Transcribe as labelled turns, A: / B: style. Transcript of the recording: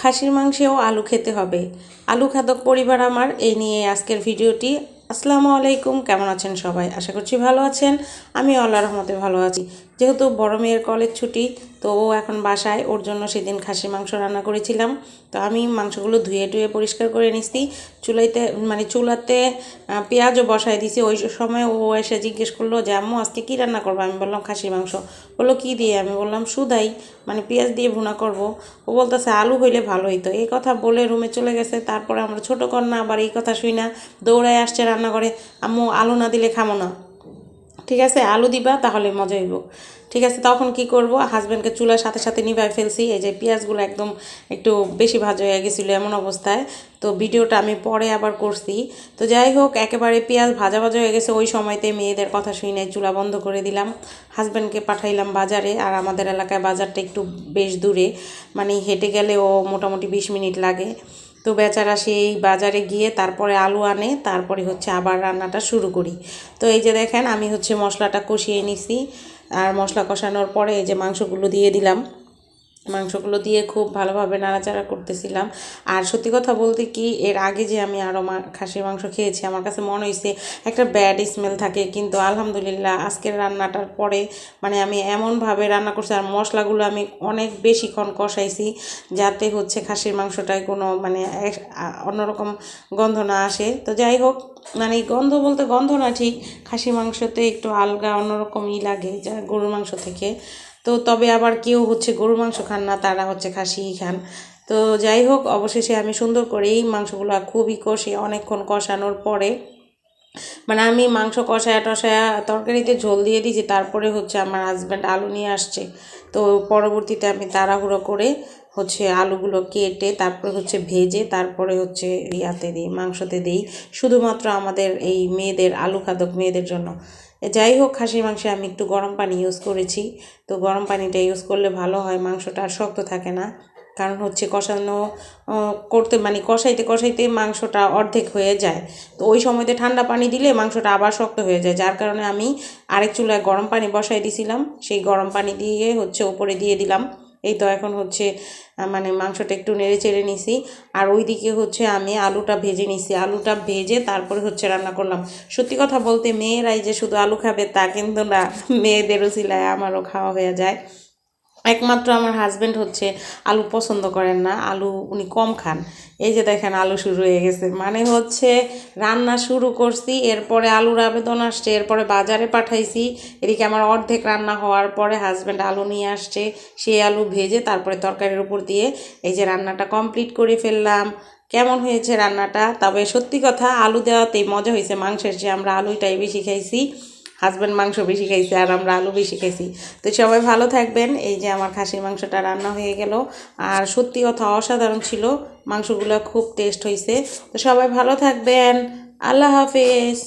A: খাসির মাংসেও আলু খেতে হবে। আলু খাদক পরিবার আমার, এই নিয়ে আজকের ভিডিওটি। আসসালামু আলাইকুম, কেমন আছেন সবাই? আশা করছি ভালো আছেন। আমি আল্লাহ রহমতে ভালো আছি। যেহেতু বড় মেয়ের কলেজ ছুটি, তো ও এখন বাসায়। ওর জন্য সেদিন খাসি মাংস রান্না করেছিলাম। তো আমি মাংসগুলো ধুয়ে টুয়ে পরিষ্কার করে নিছি। চুলাইতে মানে চুলাতে পেঁয়াজও বসায় দিছি। ওই সময় ও এসে জিজ্ঞেস করল যে, আম্মু, আজকে কী রান্না করব? আমি বললাম খাসি মাংস। বলল, কী দিয়ে? আমি বললাম, সুদাই মানে পেঁয়াজ দিয়ে ভুনা করব। ও বলতেছে, আলু হইলে ভালো হইতো। এই কথা বলে রুমে চলে গেছে। তারপরে আমরা ছোটো কন্যা, আবার এই কথা শুই না। দৌড়ায় আসছে রান্না করে আম্মু, আলু না দিলে খামো না। ঠিক আছে? আলু দিবা, তাহলে মজা হইব। ঠিক আছে, তখন কি করব? হাজব্যান্ডকে চুলার সাথে সাথে নিভাই ফেলছি। এই যে পেঁয়াজগুলো একদম একটু বেশি ভাজা হয়ে গেছিল এমন অবস্থায়। তো ভিডিওটা আমি পরে আবার করছি। তো যাই হোক, একেবারে পেঁয়াজ ভাজা ভাজা হয়ে গেছে। ওই সময়তে মেয়েদের কথা শুনে চুলা বন্ধ করে দিলাম। হাজব্যান্ডকে পাঠাইলাম বাজারে। আর আমাদের এলাকায় বাজারটা একটু বেশ দূরে। মানে হেঁটে গেলেও মোটামুটি বিশ মিনিট লাগে। তো বেচারা সেই বাজারে গিয়ে তারপরে আলু আনে, তারপরে হচ্ছে আবার রান্নাটা শুরু করি। তো এই যে দেখেন, আমি হচ্ছে মশলাটা কষিয়ে নিছি। আর মশলা কষানোর পরে এই যে মাংসগুলো দিয়ে দিলাম। মাংসগুলো দিয়ে খুব ভালোভাবে নাড়াচাড়া করতেছিলাম। আর সত্যি কথা বলতে কি, এর আগে যে আমি আরও খাসির মাংস খেয়েছি, আমার কাছে মনে হয়েছে একটা ব্যাড স্মেল থাকে। কিন্তু আলহামদুলিল্লাহ আজকের রান্নাটার পরে মানে আমি এমনভাবে রান্না করছি, আর মশলাগুলো আমি অনেক বেশিক্ষণ কষাইছি যাতে হচ্ছে খাসির মাংসটায় কোনো মানে অন্যরকম গন্ধ না আসে। তো যাই হোক মানে গন্ধ বলতে গন্ধ না ঠিক খাসি মাংসতে একটু আলগা অন্যরকমই লাগে যা গরুর মাংস থেকে। তো তবে আবার কেউ হচ্ছে গরুর মাংস খান না, তারা হচ্ছে খাসিই খান। তো যাই হোক, অবশেষে আমি সুন্দর করে এই মাংসগুলো খুবই কষে অনেকক্ষণ কষানোর পরে মানে আমি মাংস কষায়া টসায়া তরকারিতে ঝোল দিয়ে দিয়েছি, তারপরে হচ্ছে আমার হাজব্যান্ড আলু নিয়ে আসছে। তো পরবর্তীতে আমি তাড়াহুড়ো করে হচ্ছে আলুগুলো কেটে, তারপরে হচ্ছে ভেজে, তারপরে হচ্ছে ইয়াতে দিই, মাংসতে দিই। শুধুমাত্র আমাদের এই মেয়েদের আলু খাদক মেয়েদের জন্য। যাই হোক, খাসির মাংসে আমি একটু গরম পানি ইউজ করেছি। তো গরম পানিটা ইউজ করলে ভালো হয়, মাংসটা আর শক্ত থাকে না। কারণ হচ্ছে কষানো করতে মানে কষাইতে কষাইতে মাংসটা অর্ধেক হয়ে যায়। তো ওই সময়তে ঠান্ডা পানি দিলে মাংসটা আবার শক্ত হয়ে যায়। যার কারণে আমি আরেক চুলায় গরম পানি বসাই দিছিলাম। সেই গরম পানি দিয়ে হচ্ছে ওপরে দিয়ে দিলাম। এই তো এখন হচ্ছে মানে মাংসটা একটু নেড়ে চেড়ে নিছি। আর ওইদিকে হচ্ছে আমি আলুটা ভেজে নিছি। আলুটা ভেজে তারপরে হচ্ছে রান্না করলাম। সত্যি কথা বলতে মেয়েরাই যে শুধু আলু খাবে তা কিন্তু না, মেয়েদেরও সিলায় আমারও খাওয়া হয়ে যায়। একমাত্র আমার হাজব্যান্ড হচ্ছে আলু পছন্দ করেন না, আলু উনি কম খান। এই যে দেখেন আলু শুরু হয়ে গেছে। মানে হচ্ছে রান্না শুরু করছি, এরপরে আলুর আবেদন আসছে, এরপরে বাজারে পাঠাইছি। এদিকে আমার অর্ধেক রান্না হওয়ার পরে হাজব্যান্ড আলু নিয়ে আসছে সেই আলু ভেজে তারপরে তরকারির উপর দিয়ে এই যে রান্নাটা কমপ্লিট করে ফেললাম। কেমন হয়েছে রান্নাটা? তবে সত্যি কথা, আলু দেওয়াতেই মজা হয়েছে, মাংসের যে আমরা আলুটাই বেশি খাইছি। হাজব্যান্ড মাংস বেশি খাইছে আর আমরা আলু বেশি খাইছি। তো সবাই ভালো থাকবেন। এই যে আমার খাসির মাংসটা রান্না হয়ে গেল। আর সত্যি কথা, অসাধারণ ছিল। মাংসগুলো খুব টেস্ট হয়েছে তো সবাই ভালো থাকবেন। আল্লাহ হাফেজ।